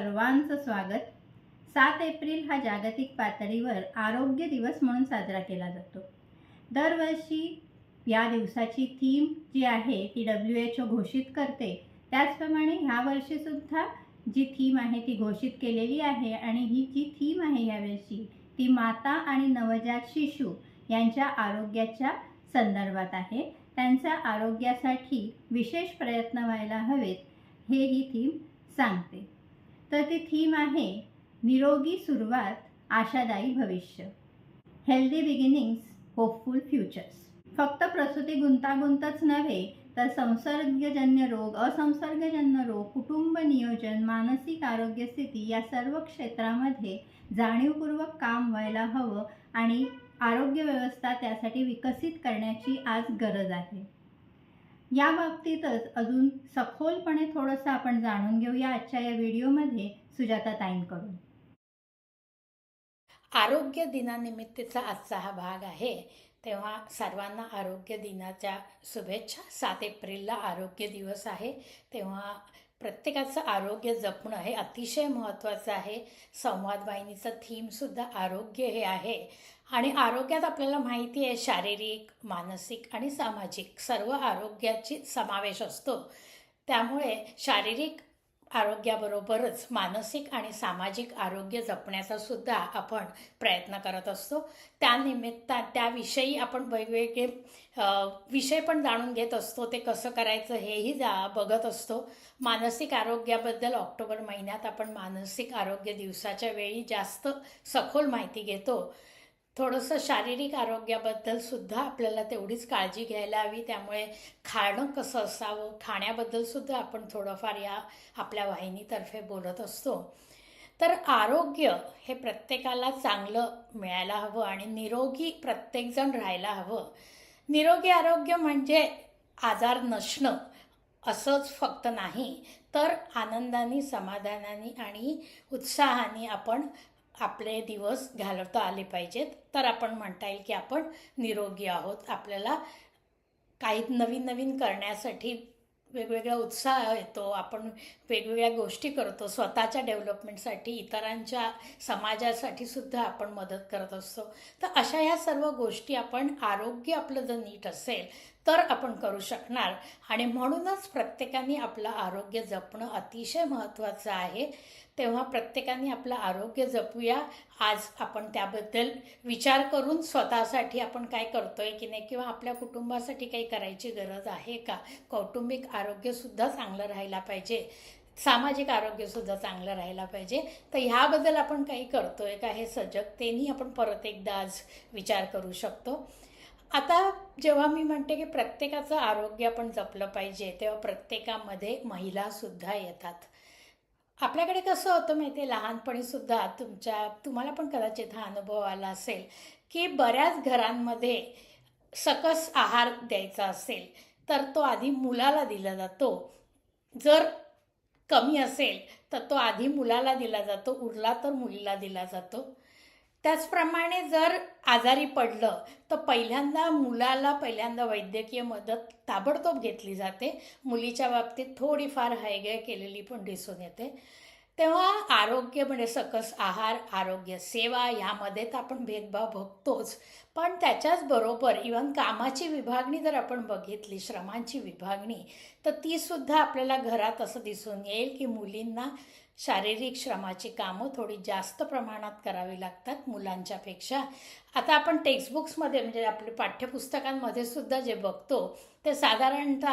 सर्वांचं स्वागत. सात एप्रिल हा जागतिक पातळीवर आरोग्य दिवस म्हणून साजरा केला जातो. दरवर्षी या दिवसाची थीम जी आहे ती डब्ल्यू एच ओ घोषित करते. त्याचप्रमाणे ह्या वर्षीसुद्धा जी थीम आहे ती घोषित केलेली आहे आणि ही जी थीम आहे यावर्षी ती माता आणि नवजात शिशु यांच्या आरोग्याच्या संदर्भात आहे. त्यांच्या आरोग्यासाठी विशेष प्रयत्न व्हायला हवेत हे ही थीम सांगते. तर ती थीम आहे निरोगी सुरुवात आशादायी भविष्य. हेल्दी बिगिनिंग्स होपफुल फ्युचर्स फक्त प्रसूती गुंतागुंतच नव्हे तर संसर्गजन्य रोग असंसर्गजन्य रोग कुटुंब नियोजन मानसिक आरोग्य स्थिती या सर्व क्षेत्रामध्ये जाणीवपूर्वक काम व्हायला हवं आणि आरोग्य व्यवस्था त्यासाठी विकसित करण्याची आज गरज आहे. या बाबतीतच अजून सखोलपणे थोडंसं आपण जाणून घेऊया आजच्या या व्हिडिओमध्ये. सुजाता ताईंकडून. आरोग्य दिनानिमित्तचा आजचा हा भाग आहे. तेव्हा सर्वांना आरोग्य दिनाच्या शुभेच्छा. सात एप्रिलला आरोग्य दिवस आहे. तेव्हा प्रत्येकाचं आरोग्य जपणं हे अतिशय महत्त्वाचं आहे. संवाद वाहिनीचं थीमसुद्धा आरोग्य हे आहे. आणि आरोग्यात आपल्याला माहिती आहे शारीरिक मानसिक आणि सामाजिक सर्व आरोग्याची समावेश असतो. त्यामुळे शारीरिक आरोग्याबरोबरच मानसिक आणि सामाजिक आरोग्य जपण्याचा सुद्धा आपण प्रयत्न करत असतो. त्यानिमित्त त्याविषयी आपण वेगवेगळे विषय पण जाणून घेत असतो. ते कसं करायचं हेही जा बघत असतो. मानसिक आरोग्याबद्दल ऑक्टोबर महिन्यात आपण मानसिक आरोग्य दिवसाच्या वेळी जास्त सखोल माहिती घेतो. थोडंसं शारीरिक आरोग्याबद्दल सुद्धा आपल्याला तेवढीच काळजी घ्यायला हवी. त्यामुळे खाणं कसं असावं खाण्याबद्दल सुद्धा आपण थोडंफार या आपल्या वाहिनीतर्फे बोलत असतो. तर आरोग्य हे प्रत्येकाला चांगलं मिळायला हवं आणि निरोगी प्रत्येकजण राहायला हवं. निरोगी आरोग्य म्हणजे आजार नसणं असंच फक्त नाही तर आनंदाने समाधानाने आणि उत्साहाने आपण आपले दिवस घालवता आले पाहिजेत. तर आपण म्हणता येईल की आपण निरोगी आहोत. आपल्याला काही नवीन नवीन करण्यासाठी वेगवेगळा उत्साह येतो. आपण वेगवेगळ्या गोष्टी करतो. स्वतःच्या डेव्हलपमेंटसाठी इतरांच्या समाजासाठी सुद्धा आपण मदत करत असतो. तर अशा ह्या सर्व गोष्टी आपण आरोग्य आपलं जर नीट असेल तर आपण करू शकणार. आणि म्हणूनच प्रत्येकाने आपलं आरोग्य जपणं अतिशय महत्त्वाचं आहे. तेव्हा प्रत्येकाने आपलं आरोग्य जपूया. आज आपण त्याबद्दल विचार करून स्वतःसाठी आपण काय करतो आहे की नाही किंवा आपल्या कुटुंबासाठी काही करायची गरज आहे का? कौटुंबिक आरोग्यसुद्धा चांगलं राहायला पाहिजे. सामाजिक आरोग्यसुद्धा चांगलं राहायला पाहिजे. तर ह्याबद्दल आपण काही करतो आहे का हे सजगतेनी आपण परत एकदा आज विचार करू शकतो. आता जेव्हा मी म्हणते की प्रत्येकाचं आरोग्य आपण जपलं पाहिजे तेव्हा प्रत्येकामध्ये महिलासुद्धा येतात. आपल्याकडे कसं होतं माहिती आहे लहानपणीसुद्धा तुमच्या तुम्हाला पण कदाचित हा अनुभव आला असेल की बऱ्याच घरांमध्ये सकस आहार द्यायचा असेल तर तो आधी मुलाला दिला जातो. जर कमी असेल तर तो आधी मुलाला दिला जातो उरला तर मुलीला दिला जातो. त्याचप्रमाणे जर आजारी पडलं तर पहिल्यांदा मुलाला पहिल्यांदा वैद्यकीय मदत ताबडतोब घेतली जाते. मुलीच्या बाबतीत थोडीफार हायगय केलेली पण दिसून येते. तेव्हा आरोग्य म्हणजे सकस आहार आरोग्य सेवा यामध्ये तर आपण भेदभाव बघतोच पण त्याच्याच बरोबर इवन कामाची विभागणी जर आपण बघितली श्रमांची विभागणी तर ती सुद्धा आपल्याला घरात असं दिसून येईल की मुलींना शारीरिक श्रमाची कामं थोडी जास्त प्रमाणात करावी लागतात मुलांच्यापेक्षा. आता आपण टेक्स्टबुक्समध्ये म्हणजे आपले पाठ्यपुस्तकांमध्ये सुद्धा जे बघतो ते साधारणत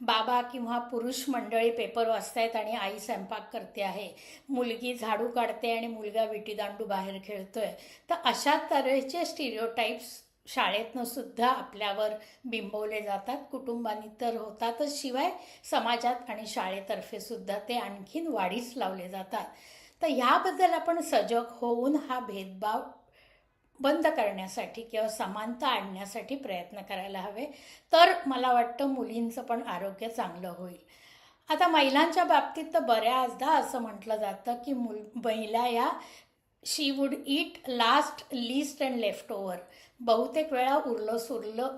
बाबा किंवा पुरुष मंडळी पेपर वाचतायत आणि आई स्वयंपाक करते आहे. मुलगी झाडू काढते आणि मुलगा विटीदांडू बाहेर खेळतोय. तर अशा तऱ्हेचे स्टिरिओटाईप्स शाळेतनं सुद्धा आपल्यावर बिंबवले जातात. कुटुंबानी तर होतातच शिवाय समाजात आणि शाळेतर्फे सुद्धा ते आणखीन वाढीस लावले जातात. तर ह्याबद्दल आपण सजग होऊन हा भेदभाव बंद करण्यासाठी किंवा समानता आणण्यासाठी प्रयत्न करायला हवे. तर मला वाटतं मुलींचं पण आरोग्य चांगलं होईल. आता महिलांच्या बाबतीत तर बऱ्याचदा असं म्हटलं जातं की मुल महिला या she would eat last list and left over बहुतेक वेळा उरलं सुरलं.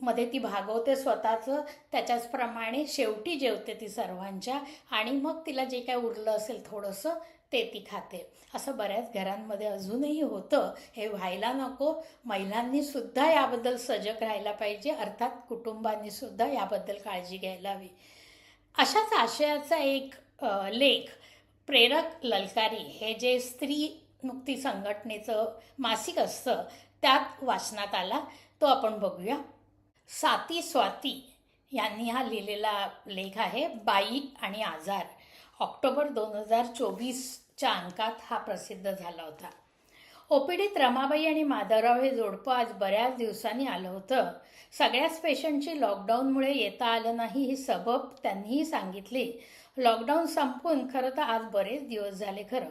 मध्ये ती भागवते स्वतःचं. त्याच्याचप्रमाणे शेवटी जेवते ती सर्वांच्या. आणि मग तिला जे काय उरलं असेल थोडंसं ते ती खाते. असं बऱ्याच घरांमध्ये अजूनही होतं. हे व्हायला नको. महिलांनी सुद्धा याबद्दल सजग राहायला पाहिजे. अर्थात कुटुंबांनी सुद्धा याबद्दल काळजी घ्यायला हवी. अशाच आशयाचा एक लेख प्रेरक ललकारी हे जे स्त्री मुक्ती संघटनेचं मासिक असतं त्यात वाचनात आला तो आपण बघूया. साती स्वाती यांनी हा लिहिलेला लेख आहे बाई आणि आजार. ऑक्टोबर दोन हजार चोवीसच्या अंकात हा प्रसिद्ध झाला होता. ओपीडीत रमाबाई आणि माधवराव हे जोडपं आज बऱ्याच दिवसांनी आलं होतं. सगळ्याच पेशंटची लॉकडाऊनमुळे येता आलं नाही ही सबब त्यांनीही सांगितली. लॉकडाऊन संपून खरं तर आज बरेच दिवस झाले खरं.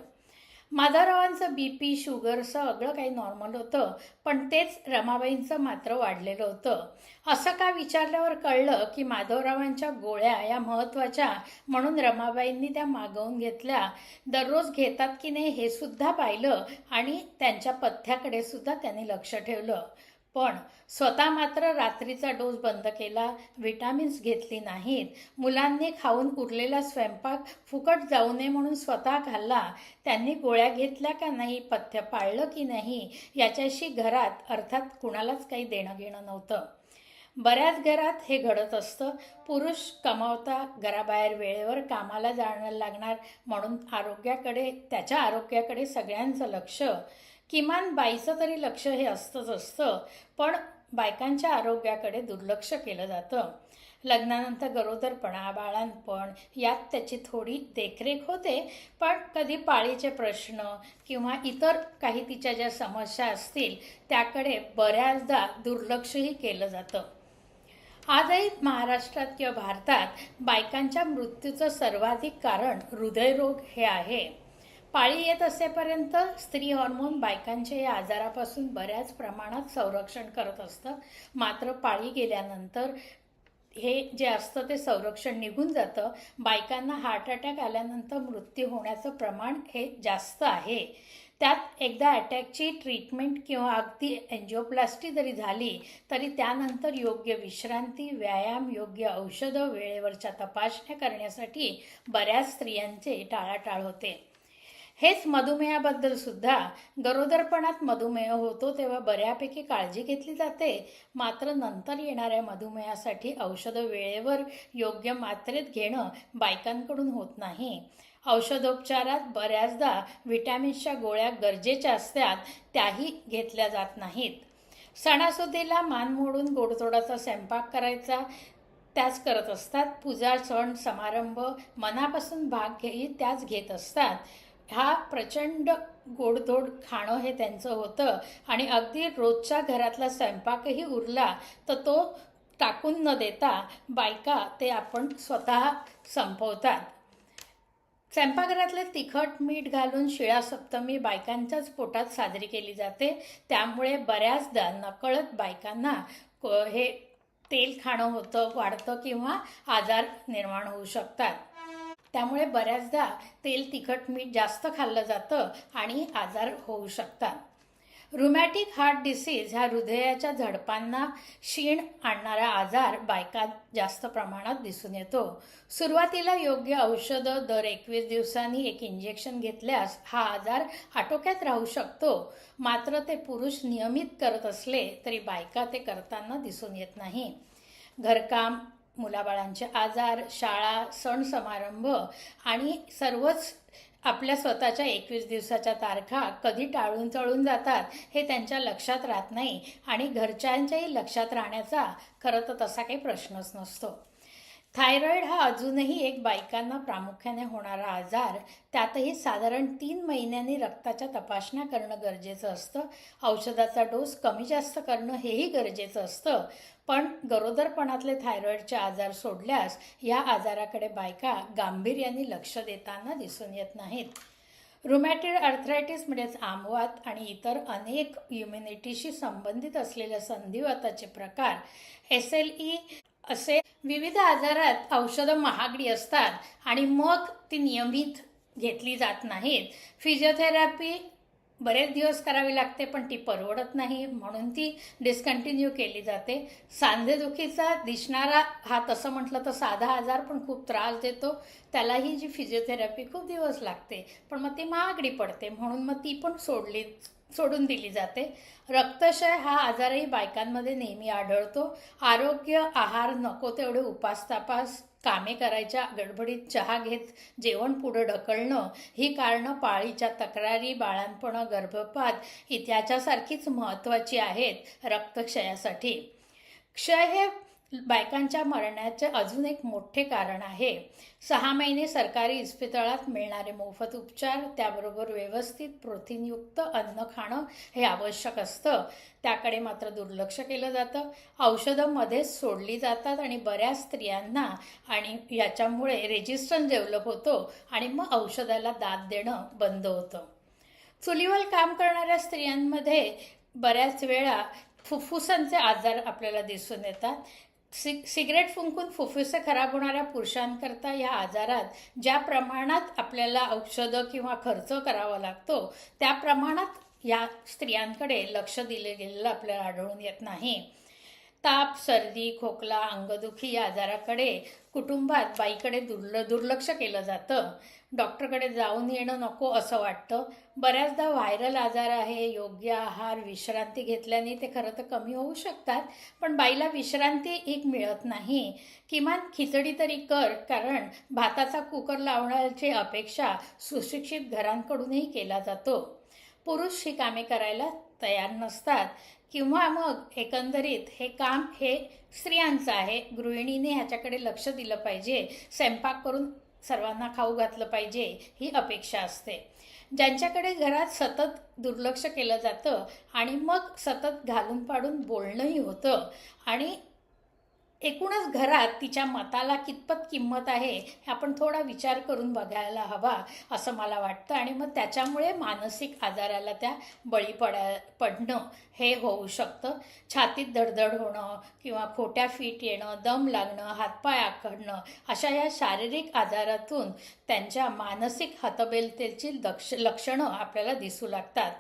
माधवरावांचं बी पी शुगर सगळं काही नॉर्मल होतं पण तेच रमाबाईंचं मात्र वाढलेलं होतं. असं का विचारल्यावर कळलं की माधवरावांच्या गोळ्या या महत्त्वाच्या म्हणून रमाबाईंनी त्या मागवून घेतल्या. दररोज घेतात की नाही हे सुद्धा पाहिलं आणि त्यांच्या पथ्याकडे सुद्धा त्यांनी लक्ष ठेवलं. पण स्वतः मात्र रात्रीचा डोस बंद केला विटामिन्स घेतली नाहीत. मुलांनी खाऊन उरलेला स्वयंपाक फुकट जाऊ नये म्हणून स्वतः खाल्ला. त्यांनी गोळ्या घेतल्या का नाही पथ्य पाळलं की नाही याच्याशी घरात अर्थात कुणालाच काही देणं घेणं नव्हतं. बऱ्याच घरात हे घडत असतं. पुरुष कमावता घराबाहेर वेळेवर कामाला जाणं लागणार म्हणून आरोग्याकडे त्याच्या आरोग्याकडे सगळ्यांचं लक्ष. किमान बाईचं तरी लक्ष हे असतंच असतं पण बायकांच्या आरोग्याकडे दुर्लक्ष केलं जातं. लग्नानंतर गरोदरपणा बाळांपण यात त्याची थोडी देखरेख होते पण कधी पाळीचे प्रश्न किंवा इतर काही तिच्या ज्या समस्या असतील त्याकडे बऱ्याचदा दुर्लक्षही केलं जातं. आजही महाराष्ट्रात किंवा भारतात बायकांच्या मृत्यूचं सर्वाधिक कारण हृदयरोग हे आहे. पाळी येत असेपर्यंत स्त्री हॉर्मोन बायकांच्या या आजारापासून बऱ्याच प्रमाणात संरक्षण करत असतं. मात्र पाळी गेल्यानंतर हे जे असतं ते संरक्षण निघून जातं. बायकांना हार्ट अटॅक आल्यानंतर मृत्यू होण्याचं प्रमाण हे जास्त आहे. त्यात एकदा अटॅकची ट्रीटमेंट किंवा अगदी एन्जिओप्लास्टी जरी झाली तरी त्यानंतर योग्य विश्रांती व्यायाम योग्य औषधं वेळेवरच्या तपासण्या करण्यासाठी बऱ्याच स्त्रियांचे टाळाटाळ होते. हेच मधुमेहाबद्दल सुद्धा. गरोदरपणात मधुमेह होतो तेव्हा बऱ्यापैकी काळजी घेतली जाते. मात्र नंतर येणाऱ्या मधुमेहासाठी औषधं वेळेवर योग्य मात्रेत घेणं बायकांकडून होत नाही. औषधोपचारात बऱ्याचदा व्हिटॅमिन्सच्या गोळ्या गरजेच्या असतात त्याही घेतल्या जात नाहीत. सणासुदीला मान मोडून गोडतोडाचा स्वयंपाक करायचा त्याच करत असतात. पूजा सण समारंभ मनापासून भाग घेई त्याच घेत असतात. हा प्रचंड गोडधोड खाणं हे त्यांचं होतं. आणि अगदी रोजच्या घरातला स्वयंपाकही उरला तर तो टाकून न देता बायका ते आपण स्वतः संपवतात. स्वयंपाकघरातले तिखट मीठ घालून शिळा सप्तमी बायकांच्याच पोटात साजरी केली जाते. त्यामुळे बऱ्याचदा नकळत बायकांना क- हे तेल खाणं होतं वाढतं किंवा आजार निर्माण होऊ शकतात. त्यामुळे बऱ्याचदा तेल तिखट मीठ जास्त खाल्लं जातं आणि आजार होऊ शकतात. रुमॅटिक हार्ट डिसीज हा हृदयाच्या झडपांना क्षीण आणणारा आजार बायकात जास्त प्रमाणात दिसून येतो. सुरुवातीला योग्य औषधं दर एकवीस दिवसांनी एक इंजेक्शन घेतल्यास हा आजार आटोक्यात राहू शकतो. मात्र ते पुरुष नियमित करत असले तरी बायका ते करताना दिसून येत नाही. घरकाम मुलाबाळांचे आजार शाळा सण समारंभ आणि सर्वच आपल्या स्वतःच्या एकवीस दिवसाच्या तारखा कधी टाळून चळून जातात हे त्यांच्या लक्षात राहत नाही आणि घरच्यांच्याही लक्षात राहण्याचा खरं तर तसा काही प्रश्नच नसतो. थायरॉईड हा अजूनही एक बायकांना प्रामुख्याने होणारा आजार. त्यातही साधारण तीन महिन्यांनी रक्ताच्या तपासण्या करणं गरजेचं असतं. औषधाचा डोस कमी जास्त करणं हेही गरजेचं असतं. पण गरोदरपणातले थायरॉईडचे आजार सोडल्यास या आजाराकडे बायका गांभीर्याने लक्ष देताना दिसून येत नाहीत. रुमॅटेड अर्थरायटिस म्हणजेच आमवात आणि इतर अनेक इम्युनिटीशी संबंधित असलेल्या संधिवाताचे प्रकार एस एल ई असे विविध आजारात औषधं महागडी असतात आणि मग ती नियमित घेतली जात नाहीत. फिजिओथेरपी बरेच दिवस करावी लागते पण ती परवडत नाही. म्हणून ती डिस्कंटिन्यू केली जाते. सांधेदुखीचा दिसणारा हा तसं म्हटलं तर साधा आजार पण खूप त्रास देतो. त्यालाही जी फिजिओथेरपी खूप दिवस लागते पण मग ती महागडी पडते. म्हणून मग ती पण सोडली सोडून दिली जाते. रक्तक्षय हा आजारही बायकांमध्ये नेहमी आढळतो. आरोग्य आहार नको तेवढे उपास तापास कामे करायच्या गडबडीत चहा घेत जेवण पुढं ढकलणं ही कारणं पाळीच्या तक्रारी बाळांपणं गर्भपात इत्याच्यासारखीच महत्त्वाची आहेत रक्तक्षयासाठी. क्षय हे बायकांच्या मरण्याचे अजून एक मोठे कारण आहे. सहा महिने सरकारी इस्पितळात मिळणारे मोफत उपचार त्याबरोबर व्यवस्थित प्रोटीनयुक्त अन्न खाणं हे आवश्यक असतं. त्याकडे मात्र दुर्लक्ष केलं जातं. औषधं मध्येच सोडली जातात आणि बऱ्याच स्त्रियांना आणि याच्यामुळे रेजिस्टन्स डेव्हलप होतो आणि मग औषधाला दाद देणं बंद होतं. चुलीवर काम करणाऱ्या स्त्रियांमध्ये बऱ्याच वेळा फुफ्फुसांचे आजार आपल्याला दिसून येतात. सि सिगरेट फुंकून फुफ्फुसे खराब होणाऱ्या पुरुषांकरता या आजारात ज्या प्रमाणात आपल्याला औषधं किंवा खर्च करावा लागतो त्या प्रमाणात या स्त्रियांकडे लक्ष दिले गेलेलं आपल्याला आढळून येत नाही. ताप सर्दी खोकला अंगदुखी या आजाराकडे कुटुंबात बाईकडे दुर्ल दुर्लक्ष केलं जातं. डॉक्टरकडे जाऊन येणं नको असं वाटतं. बऱ्याचदा व्हायरल आजार आहे योग्य आहार विश्रांती घेतल्याने ते खरं तर कमी होऊ शकतात पण बाईला विश्रांती एक मिळत नाही. किमान खिचडी तरी कर कारण भाताचा कुकर लावण्याची अपेक्षा सुशिक्षित घरांकडूनही केला जातो. पुरुष ही कामे करायला तयार नसतात. किंवा मग एकंदरीत हे काम हे स्त्रियांचं आहे. गृहिणीने ह्याच्याकडे लक्ष दिलं पाहिजे. स्वयंपाक करून सर्वांना खाऊ घातलं पाहिजे ही अपेक्षा असते. ज्यांच्याकडे घरात सतत दुर्लक्ष केलं जातं आणि मग सतत घालून पाडून बोलणंही होतं आणि एकूणच घरात तिच्या मताला कितपत किंमत आहे हे आपण थोडा विचार करून बघायला हवा असं मला वाटतं. आणि मग त्याच्यामुळे मानसिक आजाराला त्या बळी पडा पडणं हे होऊ शकतं. छातीत धडधड होणं किंवा खोट्या फीट येणं दम लागणं हातपाय आखडणं अशा या शारीरिक आजारातून त्यांच्या मानसिक हतबेलतेची लक्ष लक्षणं आपल्याला दिसू लागतात.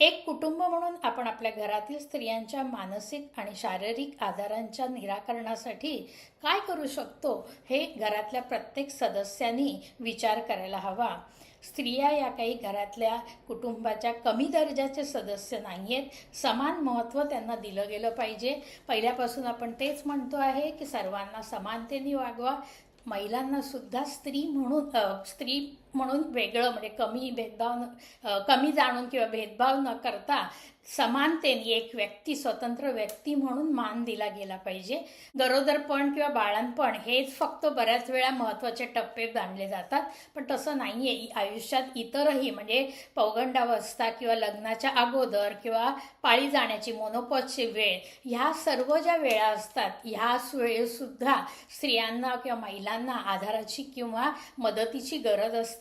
एक कुटुंब म्हणून आपण आपल्या घरातील स्त्रियांच्या मानसिक आणि शारीरिक आजारांच्या निराकरणासाठी काय करू शकतो हे घरातल्या प्रत्येक सदस्यांनी विचार करायला हवा. स्त्रिया या काही घरातल्या कुटुंबाच्या कमी दर्जाचे सदस्य नाही आहेत समान महत्त्व त्यांना दिलं गेलं पाहिजे. पहिल्यापासून आपण तेच म्हणतो आहे की सर्वांना समानतेने वागवा. महिलांनासुद्धा स्त्री म्हणून स्त्री म्हणून वेगळं म्हणजे कमी भेदभाव न कमी जाणून किंवा भेदभाव न करता समानतेने एक व्यक्ती स्वतंत्र व्यक्ती म्हणून मान दिला गेला पाहिजे. गरोदरपण किंवा बाळणपण हेच फक्त बऱ्याच वेळा महत्त्वाचे टप्पे बांधले जातात. पण तसं नाही आहे आयुष्यात इतरही म्हणजे पौगंडावस्था किंवा लग्नाच्या अगोदर किंवा पाळी जाण्याची मोनोपॉजची वेळ ह्या सर्व ज्या वेळा असतात ह्या वेळेसुद्धा स्त्रियांना किंवा महिलांना आधाराची किंवा मदतीची गरज असते.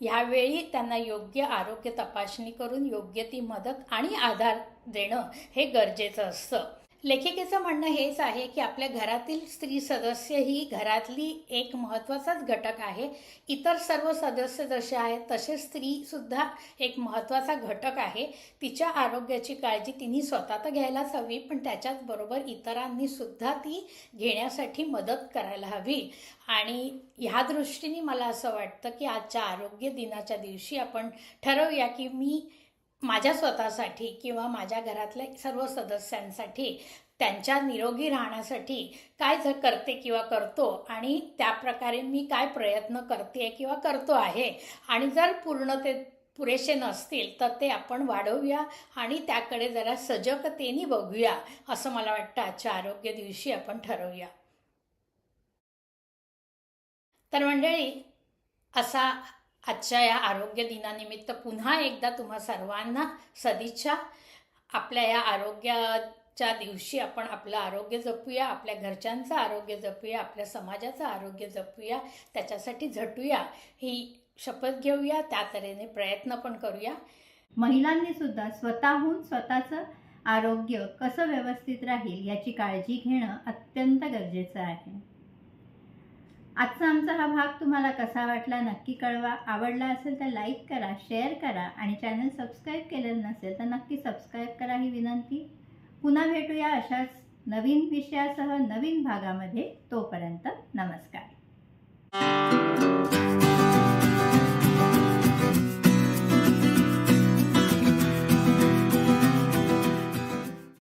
ह्यावेळी त्यांना योग्य आरोग्य तपासणी करून योग्य ती मदत आणि आधार देणं हे गरजेचं असतं. लेखिकेचं म्हणणं हेच आहे की आपल्या घरातील स्त्री सदस्य ही घरातली एक महत्त्वाचाच घटक आहे. इतर सर्व सदस्य जसे आहेत तसे स्त्रीसुद्धा एक महत्त्वाचा घटक आहे. तिच्या आरोग्याची काळजी तिने स्वतः तर घ्यायलाच हवी पण त्याच्याचबरोबर इतरांनीसुद्धा ती घेण्यासाठी मदत करायला हवी. आणि ह्या दृष्टीने मला असं वाटतं की आजच्या आरोग्य दिनाच्या दिवशी आपण ठरवूया की मी माझ्या स्वतःसाठी किंवा माझ्या घरातल्या सर्व सदस्यांसाठी त्यांच्या निरोगी राहण्यासाठी काय जर करते किंवा करतो आणि त्या प्रकारे मी काय प्रयत्न करते किंवा करतो आहे. आणि जर पूर्ण ते पुरेसे नसतील तर ते आपण वाढवूया आणि त्याकडे जरा सजगतेने बघूया असं मला वाटतं आजच्या आरोग्य दिवशी आपण ठरवूया. तर मंडळी असा आजच्या या आरोग्य दिनानिमित्त पुन्हा एकदा तुम्हा सर्वांना सदिच्छा. आपल्या या आरोग्याच्या दिवशी आपण आपलं आरोग्य जपूया आपल्या घरच्यांचं आरोग्य जपूया आपल्या समाजाचं आरोग्य जपूया त्याच्यासाठी झटूया. ही शपथ घेऊया त्या तऱ्हेने प्रयत्न पण करूया. महिलांनी सुद्धा स्वतःहून स्वतःचं आरोग्य कसं व्यवस्थित राहील याची काळजी घेणं अत्यंत गरजेचं आहे. आजचा आमचा हा भाग तुम्हाला कसा वाटला नक्की कळवा. आवडला असेल तर लाईक करा शेअर करा आणि चॅनल सबस्क्राईब केलेलं नसेल तर नक्की सबस्क्राईब करा ही विनंती. पुन्हा भेटूया अशाच नवीन विषयासह नवीन भागामध्ये. तोपर्यंत नमस्कार.